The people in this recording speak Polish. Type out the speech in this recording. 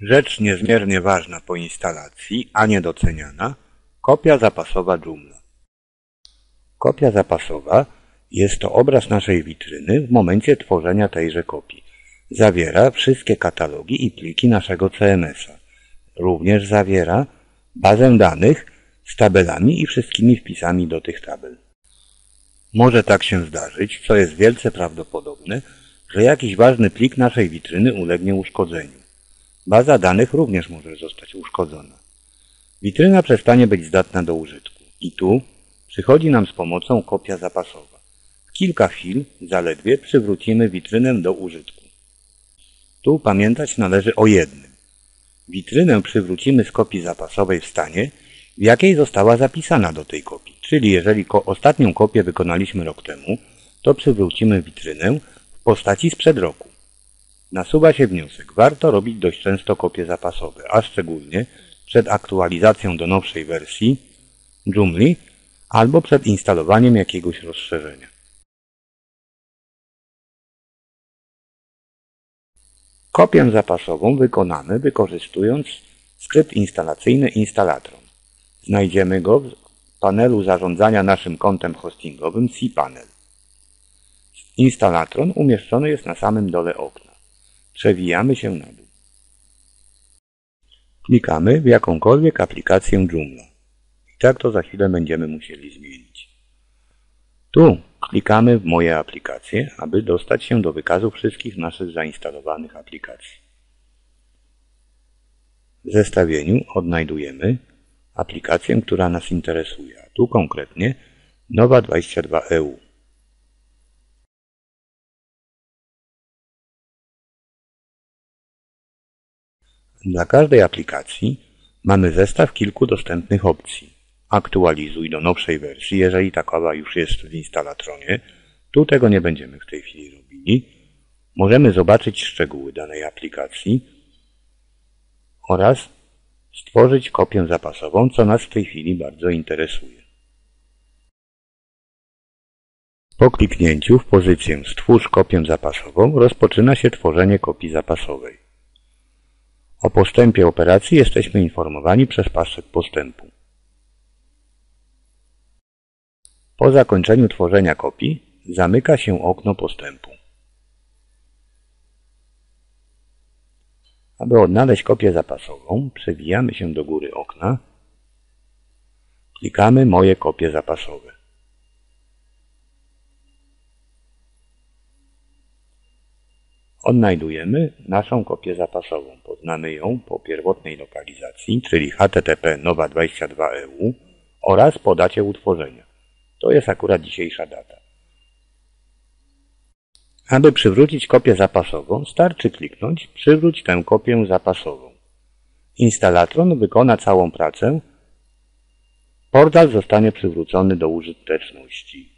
Rzecz niezmiernie ważna po instalacji, a niedoceniana, kopia zapasowa Joomla. Kopia zapasowa jest to obraz naszej witryny w momencie tworzenia tejże kopii. Zawiera wszystkie katalogi i pliki naszego CMS-a. Również zawiera bazę danych z tabelami i wszystkimi wpisami do tych tabel. Może tak się zdarzyć, co jest wielce prawdopodobne, że jakiś ważny plik naszej witryny ulegnie uszkodzeniu. Baza danych również może zostać uszkodzona. Witryna przestanie być zdatna do użytku. I tu przychodzi nam z pomocą kopia zapasowa. W kilka chwil, zaledwie, przywrócimy witrynę do użytku. Tu pamiętać należy o jednym. Witrynę przywrócimy z kopii zapasowej w stanie, w jakiej została zapisana do tej kopii. Czyli jeżeli ko ostatnią kopię wykonaliśmy rok temu, to przywrócimy witrynę w postaci sprzed roku. Nasuwa się wniosek. Warto robić dość często kopie zapasowe, a szczególnie przed aktualizacją do nowszej wersji Joomla albo przed instalowaniem jakiegoś rozszerzenia. Kopię zapasową wykonamy wykorzystując skrypt instalacyjny Installatron. Znajdziemy go w panelu zarządzania naszym kontem hostingowym cPanel. Installatron umieszczony jest na samym dole okna. Przewijamy się na dół. Klikamy w jakąkolwiek aplikację Joomla. I tak to za chwilę będziemy musieli zmienić. Tu klikamy w Moje aplikacje, aby dostać się do wykazu wszystkich naszych zainstalowanych aplikacji. W zestawieniu odnajdujemy aplikację, która nas interesuje, a tu konkretnie Nowa 22EU. Dla każdej aplikacji mamy zestaw kilku dostępnych opcji. Aktualizuj do nowszej wersji, jeżeli takowa już jest w instalatronie. Tu tego nie będziemy w tej chwili robili. Możemy zobaczyć szczegóły danej aplikacji oraz stworzyć kopię zapasową, co nas w tej chwili bardzo interesuje. Po kliknięciu w pozycję Stwórz kopię zapasową rozpoczyna się tworzenie kopii zapasowej. O postępie operacji jesteśmy informowani przez pasek postępu. Po zakończeniu tworzenia kopii zamyka się okno postępu. Aby odnaleźć kopię zapasową, przewijamy się do góry okna, klikamy Moje kopie zapasowe. Odnajdujemy naszą kopię zapasową. Poznamy ją po pierwotnej lokalizacji, czyli http nowa22eu oraz po dacie utworzenia. To jest akurat dzisiejsza data. Aby przywrócić kopię zapasową, starczy kliknąć Przywróć tę kopię zapasową. Instalatron wykona całą pracę. Portal zostanie przywrócony do użyteczności.